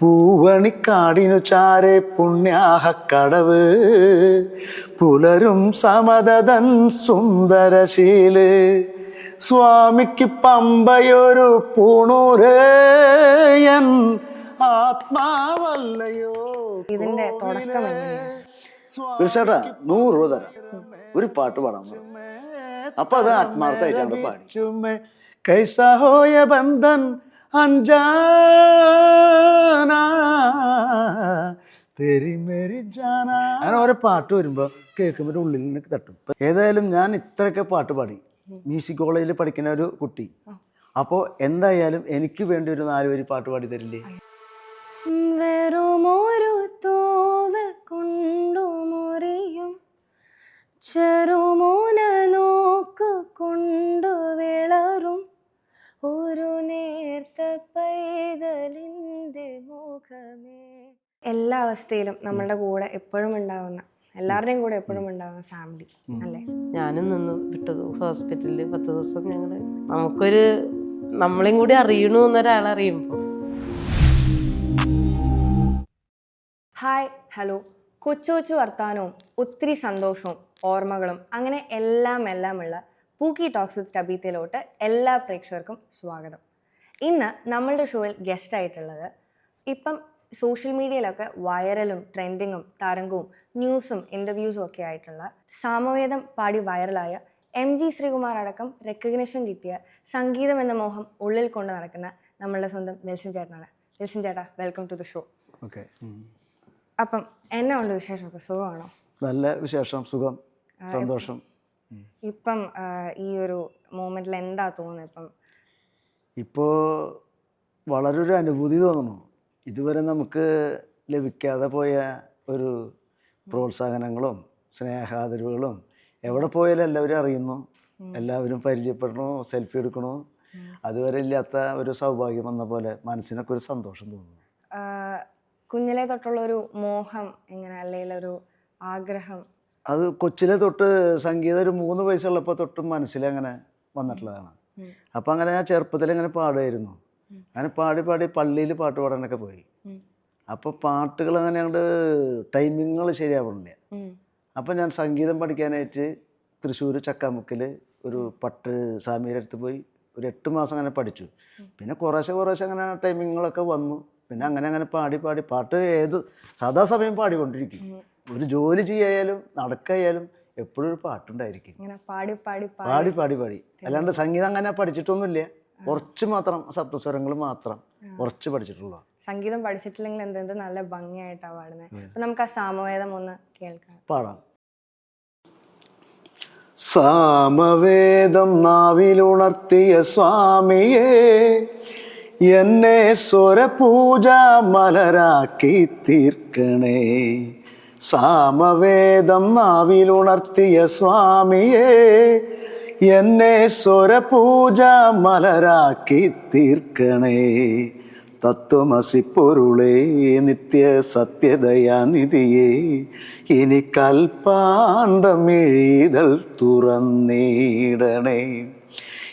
പൂവണിക്കാടിനു ചാരെ പുണ്യാഹ കടവ്. പുലരും സമതതൻ സുന്ദരശീൽ. സ്വാമിക്ക് പമ്പയൊരു പൂണൂരേയൻ ആത്മാവല്ലയോ ഇതിന്റെ തുടക്കം നൂറ് രൂപ തരാം. ഒരു പാട്ട് പാടാൻ. അപ്പൊ അത് ആത്മാർത്ഥമായിട്ടാണ് പാടി. ചുമ്മേ കൈസാ ബന്ധൻ അഞ്ചാന. തെരി മേരി ജാന. അങ്ങനെ ഓരോ പാട്ട് വരുമ്പോൾ കേൾക്കുമ്പോൾ ഉള്ളിൽ നിന്ന് തട്ടും. ഏതായാലും ഞാൻ ഇത്രയൊക്കെ പാട്ട് പാടി. മ്യൂസിക് കോളേജിൽ പഠിക്കുന്ന ഒരു കുട്ടി. അപ്പോൾ എന്തായാലും എനിക്ക് വേണ്ടി ഒരു നാല് വരി പാട്ട് പാടി തരില്ലേ? വെറുമൊരു തോവൽ കൊണ്ടു മുറിയും ചെറുമോന നോക്ക് കൊണ്ടു എല്ലാ അവസ്ഥയിലും നമ്മളുടെ കൂടെ എപ്പോഴും ഉണ്ടാവുന്ന എല്ലാവരുടെയും കൂടെ എപ്പോഴും ഉണ്ടാവുന്ന ഫാമിലി അല്ലേ? ഞാനും നിന്ന് വിട്ടത് ഹോസ്പിറ്റലിൽ പത്ത് ദിവസം ഞങ്ങൾ നമുക്കൊരു നമ്മളെയും കൂടി അറിയണു എന്നൊരാളറിയുമ്പോൾ ഹായ് ഹലോ കൊച്ചു കൊച്ചു വർത്താനവും ഒത്തിരി സന്തോഷവും ഓർമ്മകളും അങ്ങനെ എല്ലാം എല്ലാമുള്ള പൂക്കി ടോക്സ് വിത്ത് ടബീത്തയിലോട്ട് എല്ലാ പ്രേക്ഷകർക്കും സ്വാഗതം. ഇന്ന് നമ്മളുടെ ഷോയിൽ ഗസ്റ്റ് ആയിട്ടുള്ളത് ഇപ്പം സോഷ്യൽ മീഡിയയിലൊക്കെ വൈറലും ട്രെൻഡിങ്ങും തരംഗവും ന്യൂസും ഇന്റർവ്യൂസും ഒക്കെ ആയിട്ടുള്ള സാമവേദം പാടി വൈറലായ എം ജി ശ്രീകുമാർ അടക്കം റെക്കഗ്നേഷൻ കിട്ടിയ സംഗീതം എന്ന മോഹം ഉള്ളിൽ കൊണ്ട് നടക്കുന്ന നമ്മളുടെ സ്വന്തം നെൽസിൻ ചേട്ടനാണ്. നെൽസിൻ ചേട്ടാ welcome to the show okay അപ്പം എന്നെ ഉണ്ട് വിശേഷമൊക്കെ? സുഖമാണോ? നല്ല വിശേഷം സുഖം സന്തോഷം. ഇപ്പം ഈ ഒരു മൂമെന്റിൽ എന്താ തോന്നുന്നത് ഇപ്പം? ഇപ്പോ വളരെ ഒരു അനുഭൂതി തോന്നുന്നു. ഇതുവരെ നമുക്ക് ലഭിക്കാതെ പോയ ഒരു പ്രോത്സാഹനങ്ങളും സ്നേഹാദരവുകളും എവിടെ പോയാലും എല്ലാവരും അറിയുന്നു. എല്ലാവരും പരിചയപ്പെടണോ സെൽഫി എടുക്കണോ. അതുവരെ ഇല്ലാത്ത ഒരു സൗഭാഗ്യം വന്ന പോലെ മനസ്സിനൊക്കെ ഒരു സന്തോഷം തോന്നുന്നു. കുഞ്ഞിലെ തൊട്ടുള്ള ഒരു മോഹം എങ്ങനെ? അല്ലെങ്കിൽ ഒരു ആഗ്രഹം? അത് കൊച്ചിലെ തൊട്ട് സംഗീതം ഒരു മൂന്ന് വയസ്സുള്ളപ്പോൾ തൊട്ട് മനസ്സിലങ്ങനെ വന്നിട്ടുള്ളതാണ്. അപ്പം അങ്ങനെ ഞാൻ ചെറുപ്പത്തിൽ അങ്ങനെ പാടുമായിരുന്നു. അങ്ങനെ പാടി പാടി പള്ളിയിൽ പാട്ട് പാടാനൊക്കെ പോയി. അപ്പോൾ പാട്ടുകൾ അങ്ങനെ അങ്ങോട്ട് ടൈമിങ്ങൾ ശരിയാവണില്ല. അപ്പം ഞാൻ സംഗീതം പഠിക്കാനായിട്ട് തൃശ്ശൂർ ചക്കാമുക്കിൽ ഒരു പട്ട് സാമിയുടെ അടുത്ത് പോയി ഒരു എട്ട് മാസം അങ്ങനെ പഠിച്ചു. പിന്നെ കുറേശ്ശെ കുറേശ്ശെ അങ്ങനെ ടൈമിങ്ങുകളൊക്കെ വന്നു. പിന്നെ അങ്ങനെ അങ്ങനെ പാടി പാടി പാട്ട് ഏത് സദാസമയം പാടിക്കൊണ്ടിരിക്കും. ഒരു ജോലി ചെയ്യായാലും നടക്കായാലും എപ്പോഴും ഒരു പാട്ടുണ്ടായിരിക്കും. ഇങ്ങനെ പാടി പാടി പാടി. പാടി പാടി പാടി. അല്ലാണ്ട് സംഗീതം അങ്ങനെ പഠിച്ചിട്ടൊന്നുമില്ല. കുറച്ച് മാത്രം സപ്തസ്വരങ്ങൾ മാത്രം കുറച്ച് പഠിച്ചിട്ടുള്ളൂ. സംഗീതം പഠിച്ചിട്ടില്ലെങ്കിൽ എന്തെന്ത് നല്ല ഭംഗിയായിട്ടാണ് പാടുന്നത് അപ്പൊ നമുക്ക് ആ സാമവേദം ഒന്ന് കേൾക്കാം. പാടാം. സാമവേദം നാവിലുണർത്തിയ സ്വാമിയെ എന്നെ സ്വരപൂജ മലരാക്കി തീർക്കണേ. സാമവേദം നാവിലുണർത്തിയ സ്വാമിയെ എന്നെ സ്വരപൂജ മലരാക്കി തീർക്കണേ. തത്വമസി പൊരുളേ നിത്യ സത്യദയാനിധിയേ ഇനി കൽപ്പാണ്ടമിഴീതൾ തുറന്നീടണേ.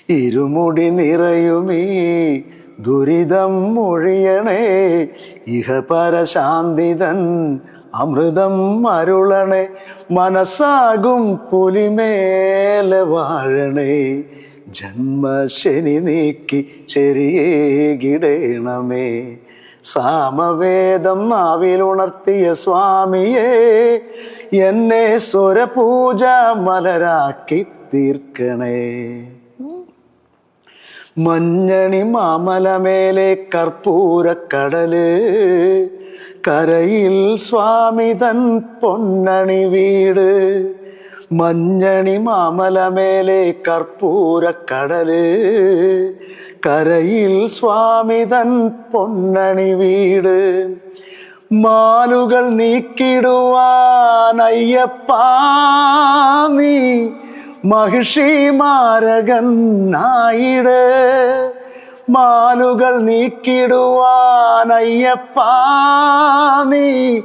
ഇരുമുടി നിറയുമേ ദുരിതം മൊഴിയണേ. ഇഹപരശാന്തിതൻ അമൃതം അരുളണേ മനസ്സാകും പുലിമേലെ വാഴണേ. ജന്മശനി നീക്കി ശരിയേകിടേണമേ സാമവേദം നാവിലുണർത്തിയ സ്വാമിയെ എന്നെ സ്വരപൂജ മലരാക്കി തീർക്കണേ. മഞ്ഞണി മാമലമേലെ കർപ്പൂരക്കടൽ കരയിൽ സ്വാമി തൻ പൊന്നണി വീട് മഞ്ഞണി മാമലമേലെ കർപ്പൂരക്കടൽ. കരയിൽ സ്വാമി തൻ പൊന്നണി വീട് മാലുകൾ നീക്കിടുവാൻ അയ്യപ്പാ നീ. മഹിഷി മാരകൻ നായിട് മാലുകൾ നീക്കിടുവാൻ അയ്യപ്പാ നീ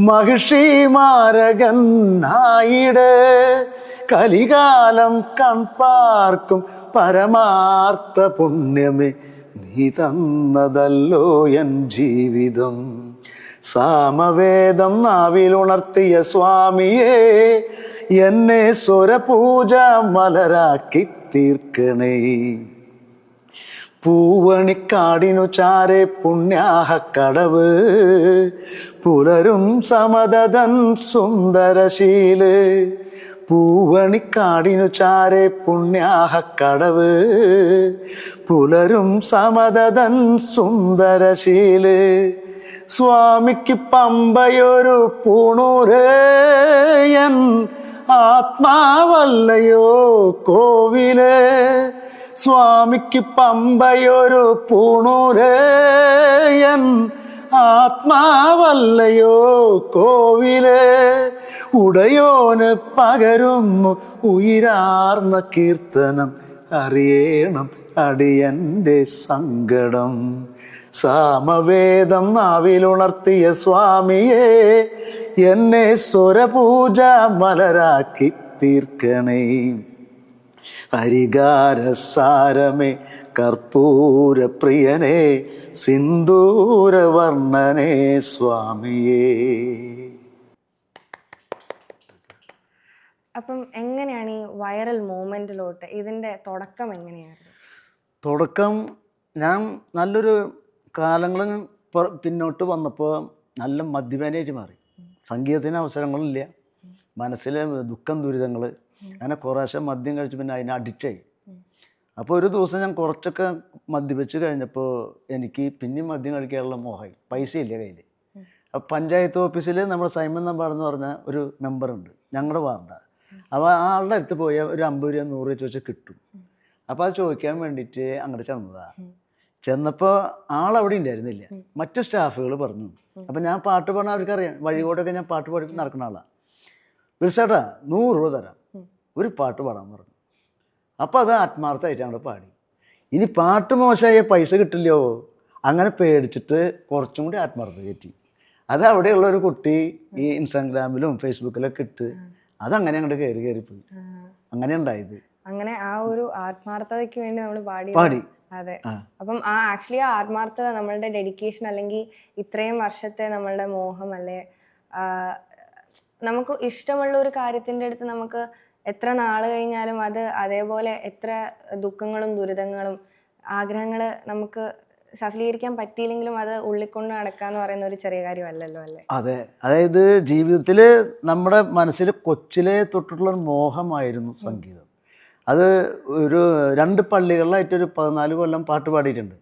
മഹിഷി മാരകൻ നായിട് കലികാലം കൺപാർക്കും പരമാർത്ഥ പുണ്യമേ നീ തന്നതല്ലോ എൻ ജീവിതം. സാമവേദം നാവിൽ നാവിലുണർത്തിയ സ്വാമിയെ എന്നെ സ്വരപൂജ മലരാക്കി തീർക്കണേ. പൂവണിക്കാടിനു ചാരെ പുണ്യാഹക്കടവ് പുലരും സമതതൻ സുന്ദരശീൽ. പൂവണിക്കാടിനു ചാരെ പുണ്യാഹക്കടവ് പുലരും സമതതൻ സുന്ദരശീൽ. സ്വാമിക്ക് പമ്പയൊരു പൂണൂരേയൻ ആത്മാവല്ലയോ കോവിൽ. സ്വാമിക്ക് പമ്പയൊരു പൂണൂരേയൻ ആത്മാവല്ലയോ കോവിലേ. ഉടയോന് പകരുന്നു ഉയരാർന്ന കീർത്തനം അറിയണം അടിയന്റെ സങ്കടം. സാമവേദം നാവിലുണർത്തിയ സ്വാമിയെ എന്നെ സ്വരപൂജ മലരാക്കി തീർക്കണേ. ഹരികാരസാരമേ കർപ്പൂരപ്രിയനേ സിന്ദൂരവർണനേ സ്വാമിയേ. അപ്പം എങ്ങനെയാണ് ഈ വൈറൽ മൂമെന്റിലോട്ട് ഇതിന്റെ തുടക്കം എങ്ങനെയാണ്? തുടക്കം ഞാൻ നല്ലൊരു കാലങ്ങൾ പിന്നോട്ട് വന്നപ്പോൾ നല്ല മദ്യപാനായിട്ട് മാറി. സംഗീതത്തിന് അവസരങ്ങളില്ല മനസ്സിലെ ദുഃഖം ദുരിതങ്ങൾ അങ്ങനെ കുറേശ്ശെ മദ്യം കഴിച്ച് പിന്നെ അതിനെ അഡിക്റ്റായി അപ്പോൾ ഒരു ദിവസം ഞാൻ കുറച്ചൊക്കെ മദ്യപിച്ച് കഴിഞ്ഞപ്പോൾ എനിക്ക് പിന്നെയും മദ്യം കഴിക്കാനുള്ള മോഹമായി. പൈസ ഇല്ല കയ്യിൽ അപ്പോൾ പഞ്ചായത്ത് ഓഫീസിൽ നമ്മുടെ സൈമൻ നമ്പാടെന്ന് പറഞ്ഞ ഒരു മെമ്പറുണ്ട്. ഞങ്ങളുടെ വാർഡാണ് അപ്പോൾ ആ ആളുടെ അടുത്ത് പോയാൽ ഒരു അമ്പത് രൂപ നൂറ് രൂപ ചോദിച്ചാൽ കിട്ടും. അപ്പോൾ അത് ചോദിക്കാൻ വേണ്ടിയിട്ട് അങ്ങോട്ട് ചെന്നതാണ് ചെന്നപ്പോൾ ആളവിടെ ഉണ്ടായിരുന്നില്ല മറ്റു സ്റ്റാഫുകൾ പറഞ്ഞു. അപ്പം ഞാൻ പാട്ട് പാടാൻ അവർക്കറിയാം. വഴികോടൊക്കെ ഞാൻ പാട്ട് പാടി നടക്കുന്ന ആളാണ് വിളിച്ചേട്ടാ നൂറ് രൂപ തരാം. ഒരു പാട്ട് പാടാൻ പറഞ്ഞു. അപ്പോൾ അത് ആത്മാർത്ഥമായിട്ട് ഞങ്ങൾ പാടി. ഇനി പാട്ട് മോശമായ പൈസ കിട്ടില്ലയോ? അങ്ങനെ പേടിച്ചിട്ട് കുറച്ചും കൂടി ആത്മാർത്ഥത കയറ്റി. അത് അവിടെയുള്ള ഒരു കുട്ടി ഈ ഇൻസ്റ്റാഗ്രാമിലും ഫേസ്ബുക്കിലൊക്കെ ഇട്ട് അതങ്ങനെ അങ്ങോട്ട് കയറി കയറിപ്പോയി അങ്ങനെ ഉണ്ടായത്. അങ്ങനെ ആ ഒരു ആത്മാർത്ഥതയ്ക്ക് വേണ്ടി നമ്മൾ പാടി പാടി. അതെ. അപ്പം ആ ആക്ച്വലി ആ ആത്മാർത്ഥത നമ്മളുടെ ഡെഡിക്കേഷൻ അല്ലെങ്കിൽ ഇത്രയും വർഷത്തെ നമ്മളുടെ മോഹം അല്ലെ നമുക്ക് ഇഷ്ടമുള്ള ഒരു കാര്യത്തിന്റെ അടുത്ത് നമുക്ക് എത്ര നാൾ കഴിഞ്ഞാലും അത് അതേപോലെ എത്ര ദുഃഖങ്ങളും ദുരിതങ്ങളും ആഗ്രഹങ്ങൾ നമുക്ക് സഫലീകരിക്കാൻ പറ്റിയില്ലെങ്കിലും അത് ഉള്ളിക്കൊണ്ട് നടക്കാന്ന് പറയുന്ന ഒരു ചെറിയ കാര്യമല്ലല്ലോ അല്ലേ? അതെ. അതായത് ജീവിതത്തിൽ നമ്മുടെ മനസ്സിൽ കൊച്ചിലെ തൊട്ടുള്ള ഒരു മോഹമായിരുന്നു സംഗീതം. അത് ഒരു രണ്ട് പള്ളികളിലായിട്ടൊരു പതിനാല് കൊല്ലം പാട്ട് പാടിയിട്ടുണ്ട്.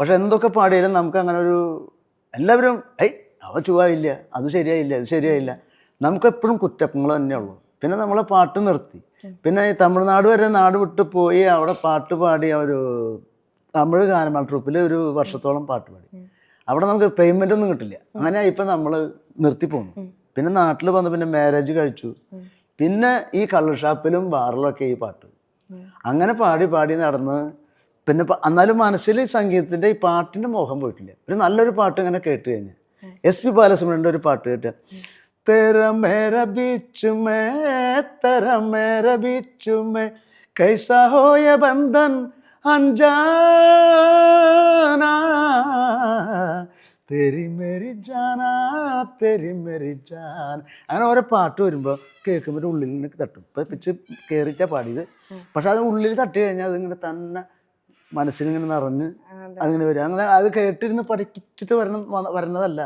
പക്ഷെ എന്തൊക്കെ പാടിയാലും നമുക്ക് അങ്ങനെ ഒരു എല്ലാവരും ഐ അവ ചുവായില്ല അത് ശരിയായില്ല അത് ശരിയായില്ല. നമുക്ക് കുറ്റപ്പങ്ങൾ കുറ്റങ്ങൾ തന്നെയുള്ളൂ പിന്നെ നമ്മളെ പാട്ട് നിർത്തി. പിന്നെ ഈ തമിഴ്നാട് വരെ നാട് വിട്ട് പോയി അവിടെ പാട്ട് പാടി ഒരു തമിഴ് ഗാനമേള ട്രൂപ്പിൽ ഒരു വർഷത്തോളം പാട്ട് പാടി. അവിടെ നമുക്ക് പേയ്മെന്റ് ഒന്നും കിട്ടില്ല. അങ്ങനെ ഇപ്പം നമ്മൾ നിർത്തി പോന്നു. പിന്നെ നാട്ടിൽ വന്ന് പിന്നെ മാരേജ് കഴിച്ചു. പിന്നെ ഈ കള്ളുഷാപ്പിലും ബാറിലൊക്കെ ഈ പാട്ട്. അങ്ങനെ പാടി പാടി നടന്ന് പിന്നെ എന്നാലും മനസ്സിൽ സംഗീതത്തിന്റെ ഈ പാട്ടിന്റെ മോഹം പോയിട്ടില്ല. ഒരു നല്ലൊരു പാട്ട് ഇങ്ങനെ കേട്ട് കഴിഞ്ഞാൽ എസ് പി ബാലസുബ്രഹ്മണ്യന്റെ ഒരു പാട്ട് കേട്ട്. തെര बीच में तेरा मेरा बीच में कैसा हो ये बंधन अनजाना തെരി മെരി ജാനാ തെരി മെരി ജാൻ. അങ്ങനെ ഓരോ പാട്ട് വരുമ്പോൾ കേൾക്കുമ്പോൾ ഉള്ളിൽ നിന്ന് തട്ടും. ഇപ്പം പിച്ച് കയറിയിട്ടാണ് പാടിയത്. പക്ഷെ അത് ഉള്ളിൽ തട്ടി കഴിഞ്ഞാൽ അതിങ്ങനെ തന്നെ മനസ്സിലിങ്ങനെ നിറഞ്ഞ് അതിങ്ങനെ വരും. അങ്ങനെ അത് കേട്ടിരുന്ന് പഠിച്ചിട്ട് വരണം വരുന്നതല്ല.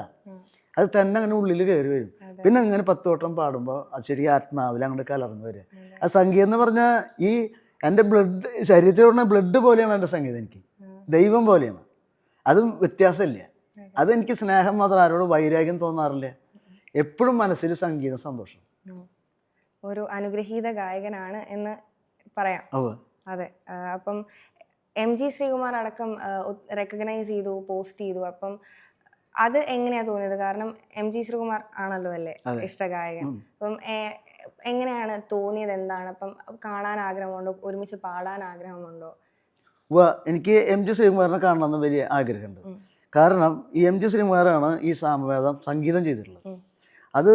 അത് തന്നെ അങ്ങനെ ഉള്ളിൽ കയറി വരും. പിന്നെ അങ്ങനെ പത്ത് വട്ടം പാടുമ്പോൾ അത് ശരിക്കും ആത്മാവിൽ അങ്ങോട്ട് കലർന്നു വരിക ആ സംഗീതം എന്ന് പറഞ്ഞാൽ ഈ എന്റെ ബ്ലഡ് ശരീരത്തിലുള്ള ബ്ലഡ് പോലെയാണ് എന്റെ സംഗീതം എനിക്ക്. ദൈവം പോലെയാണ്. അതും വ്യത്യാസമില്ല. അതെനിക്ക് സ്നേഹം മാത്രം ആരോട് വൈരാഗ്യം തോന്നാറില്ല. എപ്പോഴും മനസ്സിൽ സംഗീത സന്തോഷം. ഒരു അനുഗ്രഹീത ഗായകനാണ് എന്ന് പറയാം. അതെ. അപ്പം എം ജി ശ്രീകുമാർ അടക്കം റെക്കഗ്നൈസ് ചെയ്തു പോസ്റ്റ് ചെയ്തു. അപ്പം അത് എങ്ങനെയാ തോന്നിയത്? കാരണം എം ജി ശ്രീകുമാർ ആണല്ലോ അല്ലേ? ഇഷ്ടഗായകൻ. അപ്പം എങ്ങനെയാണ് തോന്നിയത് എന്താണ്? അപ്പം കാണാൻ ആഗ്രഹമുണ്ടോ? ഒരുമിച്ച് പാടാൻ ആഗ്രഹമുണ്ടോ? എനിക്ക് എം ജി ശ്രീകുമാറിനെ കാണണമെന്ന് വലിയ ആഗ്രഹമുണ്ട്. കാരണം ഈ എം ജി ശ്രീകുമാറാണ് ഈ സാമവേദം സംഗീതം ചെയ്തിട്ടുള്ളത്. അത്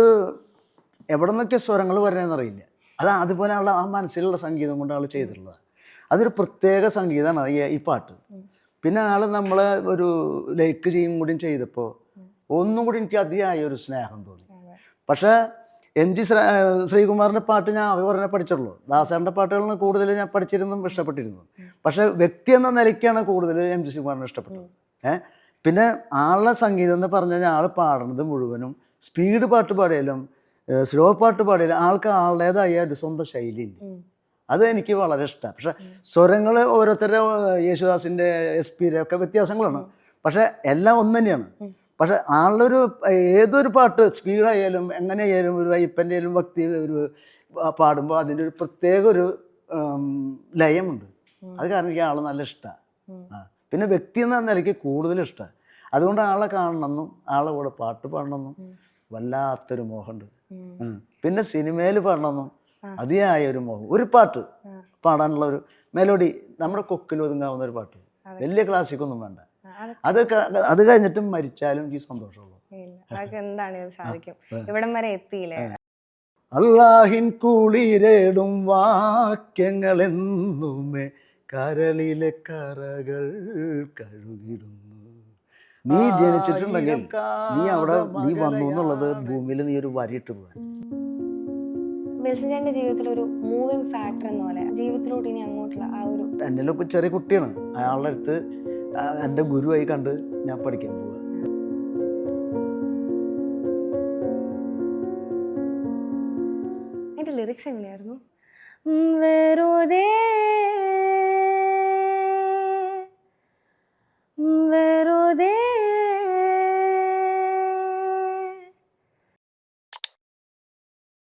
എവിടെ നിന്നൊക്കെ സ്വരങ്ങൾ വരണേന്നറിയില്ല. അത് അതുപോലെയുള്ള ആ മനസ്സിലുള്ള സംഗീതം കൊണ്ട് ആൾ ചെയ്തിട്ടുള്ളത്. അതൊരു പ്രത്യേക സംഗീതമാണ് ഈ പാട്ട്. പിന്നെ ആൾ നമ്മളെ ഒരു ലൈക്ക് ചെയ്യും കൂടി ചെയ്തപ്പോൾ ഒന്നും കൂടി എനിക്ക് അതിയായ ഒരു സ്നേഹം തോന്നി. പക്ഷേ എം ജി ശ്രീ ശ്രീകുമാറിന്റെ പാട്ട് ഞാൻ അവ പറഞ്ഞാൽ പഠിച്ചുള്ളൂ. ദാസേന്റെ പാട്ടുകളാണ് കൂടുതൽ ഞാൻ പഠിച്ചിരുന്നതും ഇഷ്ടപ്പെട്ടിരുന്നു പക്ഷേ വ്യക്തി എന്ന നിലയ്ക്കാണ് കൂടുതൽ എം ജി ശ്രീകുമാറിനെ ഇഷ്ടപ്പെട്ടത്. ഏഹ് പിന്നെ ആളുടെ സംഗീതം എന്ന് പറഞ്ഞു കഴിഞ്ഞാൽ ആൾ പാടുന്നത് മുഴുവനും സ്പീഡ് പാട്ട് പാടിയാലും സ്ലോ പാട്ട് പാടിയാലും ആൾക്ക് ആളുടേതായ ഒരു സ്വന്തം ശൈലിയുണ്ട് അത് എനിക്ക് വളരെ ഇഷ്ടമാണ് പക്ഷെ സ്വരങ്ങൾ ഓരോരുത്തരുടെ യേശുദാസിന്റെ എസ് പിയുടെ ഒക്കെ വ്യത്യാസങ്ങളാണ്. പക്ഷെ എല്ലാം ഒന്നു തന്നെയാണ് പക്ഷെ ആളൊരു ഏതൊരു പാട്ട് സ്പീഡായാലും എങ്ങനെയായാലും ഒരു അയ്യപ്പന്റെ ആയാലും ഭക്തി ഒരു പാടുമ്പോൾ അതിന്റെ ഒരു പ്രത്യേക ഒരു ലയമുണ്ട്. അത് കാരണം എനിക്ക് ആളെ നല്ല ഇഷ്ടമാണ് ആ പിന്നെ വ്യക്തി എന്ന നിലയ്ക്ക് കൂടുതൽ ഇഷ്ടമാണ് അതുകൊണ്ട് ആളെ കാണണമെന്നും ആളെ കൂടെ പാട്ട് പാടണമെന്നും വല്ലാത്തൊരു മോഹമുണ്ട്. പിന്നെ സിനിമയിൽ പാടണമെന്നും അതിയായ ഒരു മോഹം. ഒരു പാട്ട് പാടാനുള്ള ഒരു മെലോഡി നമ്മുടെ കൊക്കിൽ ഒതുങ്ങാവുന്ന ഒരു പാട്ട്. വലിയ ക്ലാസിക്കൊന്നും വേണ്ട. അത് അത് കഴിഞ്ഞിട്ടും മരിച്ചാലും എനിക്ക് സന്തോഷമുള്ളൂ. എന്താണെങ്കിലും സാധിക്കും. ഇവിടം വരെ എത്തിയില്ലേ? അള്ളാഹിൻ കുളിരേടും വാക്യങ്ങൾ എന്നുമേ കരളിലെ കറകൾ കഴുകിടുന്നു. നീ ജനിച്ചിട്ടുണ്ടെങ്കിൽ നീ അവിടെ നീ വന്നു എന്നുള്ളത് ഭൂമിയിൽ നീ ഒരു വരിയിട്ട് പോകാൻ. ബെൽസിന്റെ ജീവിതത്തിൽ ഒരു മൂവിങ് ഫാക്ടർ എന്ന പോലെ ജീവിതത്തിലോട്ട് ഇനി അങ്ങോട്ടുള്ള ആ ഒരു എന്റെ ചെറിയ കുട്ടിയാണ്. അയാളുടെ അടുത്ത് എന്റെ ഗുരുവായി കണ്ട് ഞാൻ പഠിക്കാൻ പോകും എന്റെ ലിറിക്സ് എങ്ങനെയായിരുന്നു? വെറുതെ വെറുതെ